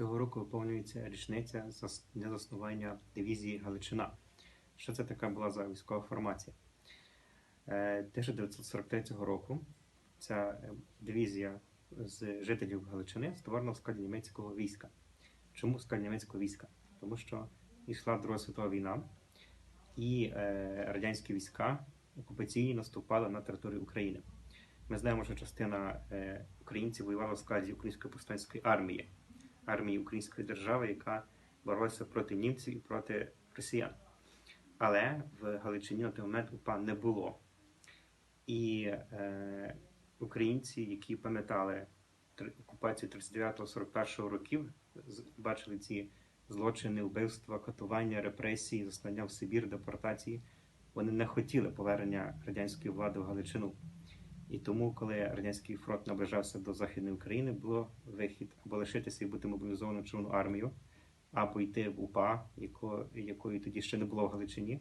Цього року виповнюється річниця дня заснування дивізії Галичина. Що це така була за військова формація? Е, 1943 року ця е, дивізія з жителів Галичини створена в складі німецького війська. Чому в складі німецького війська? Тому що йшла Друга світова війна, і е, радянські війська окупаційні наступали на територію України. Ми знаємо, що частина е, українців воювала в складі Української повстанської армії, армії Української держави, яка боролася проти німців і проти росіян. Але в Галичині на той момент УПА не було. І е, українці, які пам'ятали окупацію 39-41 років, бачили ці злочини, вбивства, катування, репресії, заслання в Сибір, депортації, вони не хотіли повернення радянської влади в Галичину. І тому, коли радянський фронт наближався до Західної України, було вихід або лишитися і бути мобілізованим в Червону армію, або йти в УПА, яко, якої тоді ще не було в Галичині,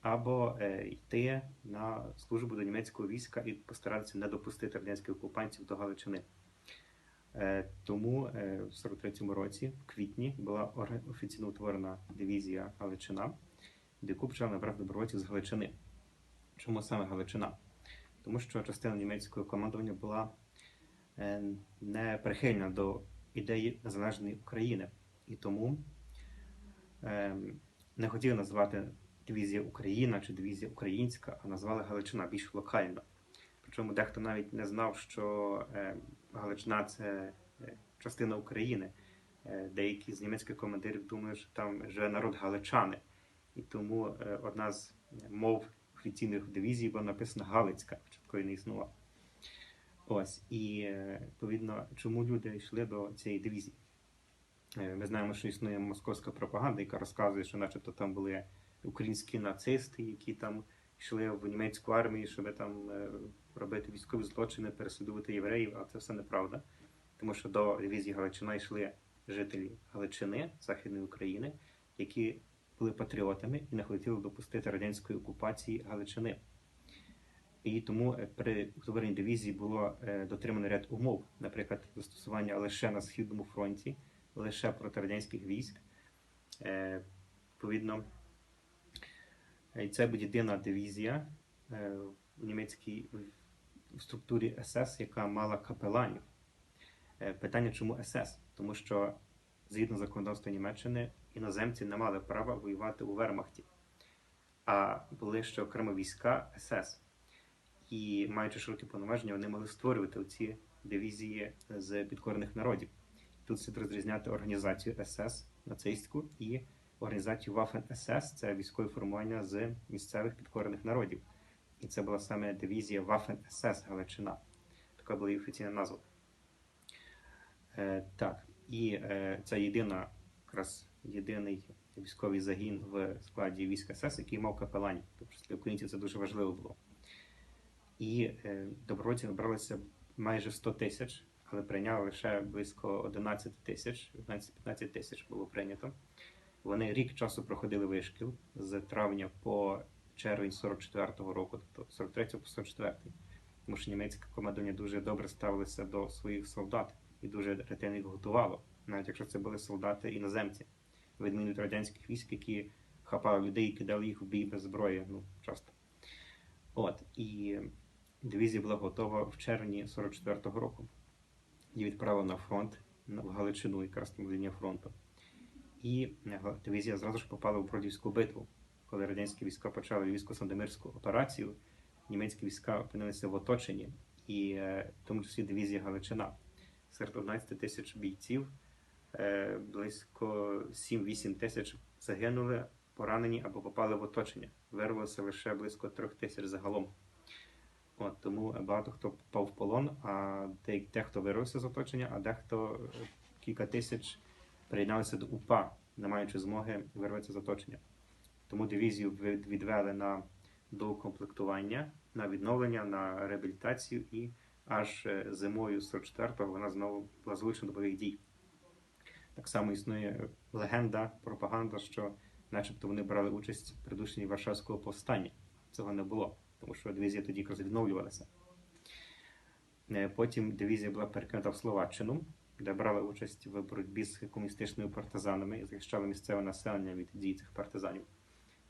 або е, йти на службу до німецького війська і постаратися не допустити радянських окупантів до Галичини. Е, тому е, в 43-му році, в квітні, була офіційно утворена дивізія Галичина, до яку набрати добровольців з Галичини. Чому саме Галичина? Тому що частина німецького командування була е, не прихильна до ідеї незалежної України. І тому е, не хотіли називати дивізія Україна чи дивізія Українська, а назвали Галичина більш локально. Причому дехто навіть не знав, що е, Галичина це частина України. Деякі з німецьких командирів думали, що там живе народ галичани. І тому одна з мов офіційних дивізій була написана Галицька, такої не існувало. Ось, і е, відповідно, чому люди йшли до цієї дивізії? Е, Ми знаємо, що існує московська пропаганда, яка розказує, що начебто там були українські нацисти, які там йшли в німецьку армію, щоб там е, робити військові злочини, переслідувати євреїв, а це все неправда. Тому що до дивізії Галичина йшли жителі Галичини, Західної України, які були патріотами і не хотіли допустити радянської окупації Галичини. І тому е, при утворенні дивізії було е, дотримано ряд умов, наприклад, застосування лише на Східному фронті, лише проти радянських військ. Е, Відповідно, це буде єдина дивізія в німецькій в структурі СС, яка мала капеланів. Питання, чому СС? Тому що згідно законодавства Німеччини іноземці не мали права воювати у Вермахті, а були ще окремо війська СС. І маючи широкі повноваження, вони могли створювати оці дивізії з підкорених народів. Тут слід розрізняти організацію СС нацистську і організацію Waffen СС це військове формування з місцевих підкорених народів. І це була саме дивізія Waffen СС Галичина. Така була її офіційна назва. Е, так, і е, це єдина, якраз єдиний військовий загін в складі військ СС, який мав капеланів. Тобто для українців це дуже важливо було. І е, добровольців набралося майже 100 тисяч, але прийняли лише близько 11 тисяч, 15 тисяч було прийнято. Вони рік часу проходили вишкіл з травня по червень 44-го року, тобто 43 по 44 тому що німецьке командування дуже добре ставилося до своїх солдат і дуже ретельно їх готувало, навіть якщо це були солдати іноземці, відміну від радянських військ, які хапали людей і кидали їх в бій без зброї, ну часто. От і дивізія була готова в червні 44-го року. Її відправили на фронт в Галичину, якраз там лінія фронту. І е, дивізія зразу ж попала в Бродівську битву. Коли радянські війська почали військо-сандомирську операцію, німецькі війська опинилися в оточенні, і е, в тому числі дивізія Галичина. Серед 11 тисяч бійців близько 7-8 тисяч загинули, поранені або попали в оточення. Вирвалося лише близько 3 тисяч загалом. От, тому багато хто попав в полон, а дехто вирвався з оточення, а дехто е, кілька тисяч приєдналися до УПА, не маючи змоги вирватися з оточення. Тому дивізію відвели на доукомплектування, на відновлення, на реабілітацію і аж е, зимою 44-го вона знову була залучена до бойових дій. Так само існує легенда, пропаганда, що начебто вони брали участь в придушенні Варшавського повстання. Цього не було, тому що дивізія тоді якраз відновлювалася. Е, Потім дивізія була перекинута в Словаччину, де брала участь в боротьбі з комуністичними партизанами і захищала місцеве населення від дій цих партизанів.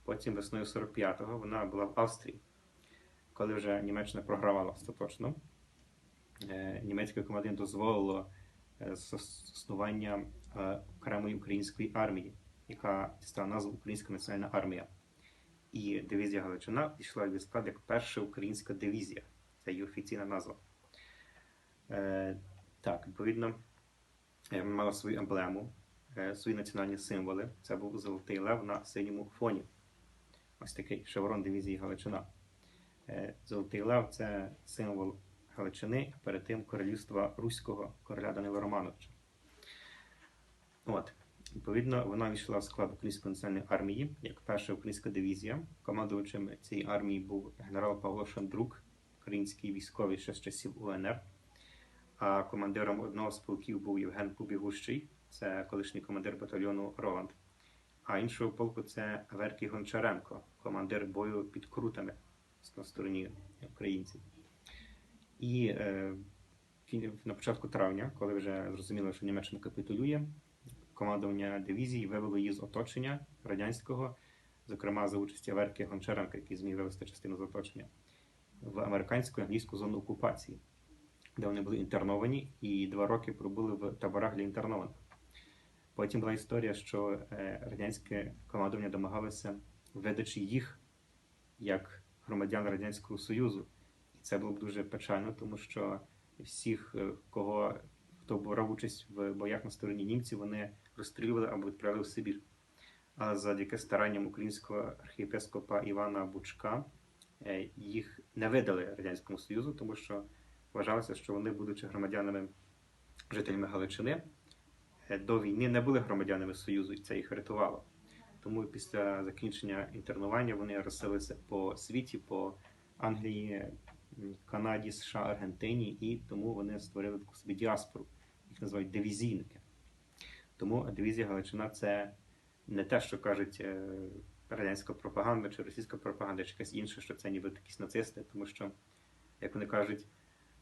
Потім весною 45-го вона була в Австрії, коли вже Німеччина програвала остаточно. Е, Німецьке командування дозволило е, заснування окремої української армії, яка дістала назву Українська національна армія. І дивізія Галичина пішла від складу як перша українська дивізія. Це її офіційна назва. Е, так, відповідно, е, мала свою емблему, е, свої національні символи. Це був золотий лев на синьому фоні. Ось такий шеврон дивізії Галичина. Е, Золотий лев це символ Галичини, а перед тим королівства Руського короля Данила Романовича. От. Відповідно, вона війшла в склад Української національної армії як перша українська дивізія. Командувачем цієї армії був генерал Павло Шандрук, український військовий ще з часів УНР. А командиром одного з полків був Євген Побігущий, це колишній командир батальйону Роланд. А іншого полку це Веркій Гончаренко, командир бою під Крутами на стороні українців. І е, на початку травня, коли вже зрозуміло, що Німеччина капітулює, командування дивізії вивело її з оточення радянського, зокрема за участі Верки Гончаренка, який зміг вивести частину з оточення, в американську і англійську зону окупації, де вони були інтерновані і два роки пробули в таборах для інтернованих. Потім була історія, що е, радянське командування домагалося видачі їх як громадян Радянського Союзу. І це було б дуже печально, тому що всіх, е, кого хто брав участь в боях на стороні німців, вони розстрілювали або відправили в Сибір. Але завдяки старанням українського архієпископа Івана Бучка е, їх не видали Радянському Союзу, тому що вважалося, що вони, будучи громадянами, жителями Галичини, е, до війни не були громадянами Союзу, і це їх рятувало. Тому після закінчення інтернування вони розселилися по світі, по Англії, Канаді, США, Аргентині, і тому вони створили таку собі діаспору. Їх називають дивізійники. Тому дивізія Галичина це не те, що кажуть е, радянська пропаганда чи російська пропаганда, чи якась інша, що це ніби якісь нацисти, тому що, як вони кажуть,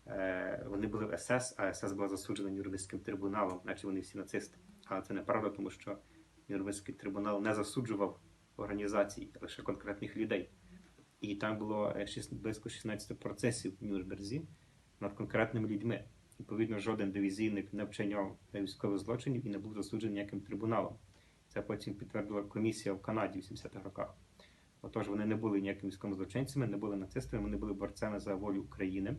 е, вони були в СС, а СС була засуджена Нюрнберзьким трибуналом, наче вони всі нацисти. Але це неправда, тому що Нюрнберзький трибунал не засуджував організацій, лише конкретних людей. І там було е, близько 16 процесів в Нюрнберзі над конкретними людьми. Відповідно, жоден дивізійник не вчиняв військових злочинів і не був засуджений ніяким трибуналом. Це потім підтвердила комісія в Канаді в 70-х роках. Отож, вони не були ніякими військовими злочинцями, не були нацистами, вони були борцями за волю України,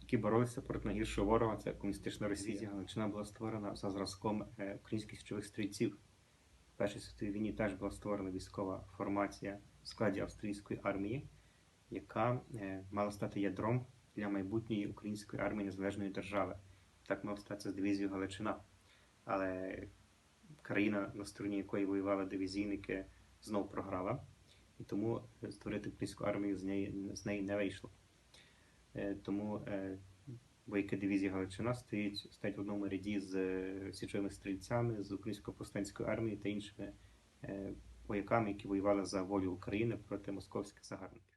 які боролися проти найгіршого ворога. Це комуністична Росія. Галичина була створена за зразком е, українських січових стрільців. В Першій світовій війні теж була створена військова формація складі австрійської армії, яка е, мала стати ядром для майбутньої української армії незалежної держави. Так мав статися з дивізією Галичина. Але країна, на стороні якої воювали дивізійники, знов програла, і тому створити українську армію з неї, з неї не вийшло. Е, Тому е, вояки дивізії Галичина стоять, стоять в одному ряді з е, січовими стрільцями, з українською повстанською армією та іншими вояками, які воювали за волю України проти московських загарбників.